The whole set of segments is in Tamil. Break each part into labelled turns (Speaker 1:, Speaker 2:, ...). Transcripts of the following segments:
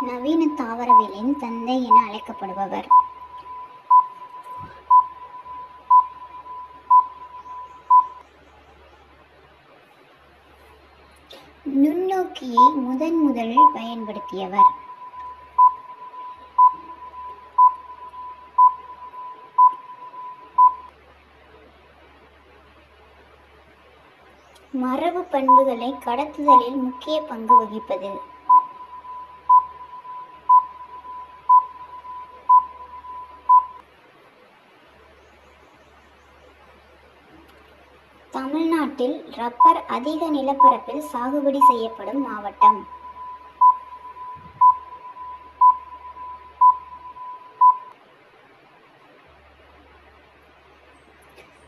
Speaker 1: நவீன தாவரவியலின் தந்தை என அழைக்கப்படுபவர். நுண்ணோக்கியை முதன் முதலில் பயன்படுத்தியவர். மரபு பண்புகளை கடத்துதலில் முக்கிய பங்கு வகிப்பது. தமிழ்நாட்டில் ரப்பர் அதிக நிலப்பரப்பில் சாகுபடி செய்யப்படும் மாவட்டம்.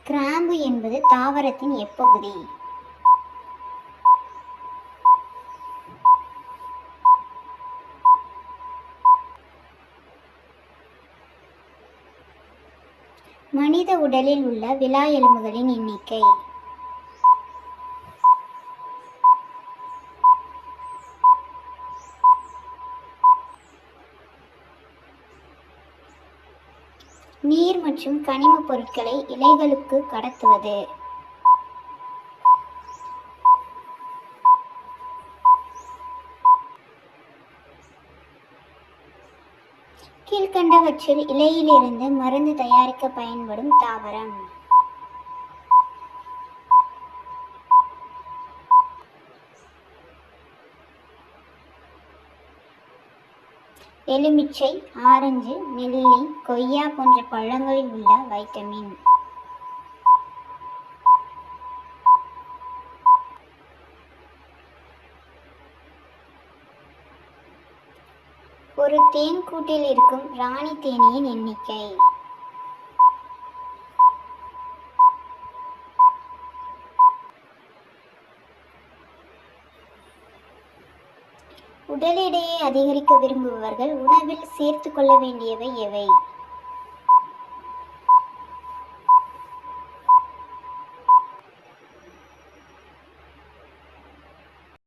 Speaker 1: கிராம்பு என்பது தாவரத்தின் எப்பகுதி. மனித உடலில் உள்ள விழா எலும்புகளின் எண்ணிக்கை. நீர் மற்றும் கனிமப் பொருட்களை இலைகளுக்கு கடத்துவது. கீழ்கண்டவற்றில் இலையிலிருந்து மருந்து தயாரிக்க பயன்படும் தாவரம். எலுமிச்சை ஆரஞ்சு நெல்லி கொய்யா போன்ற பழங்களில் உள்ள வைட்டமின். ஒரு தேன் கூட்டில் இருக்கும் ராணி தேனியின் எண்ணிக்கை. உடல் எடையை அதிகரிக்க விரும்புபவர்கள் உணவில் சேர்த்து கொள்ள வேண்டியவை எவை?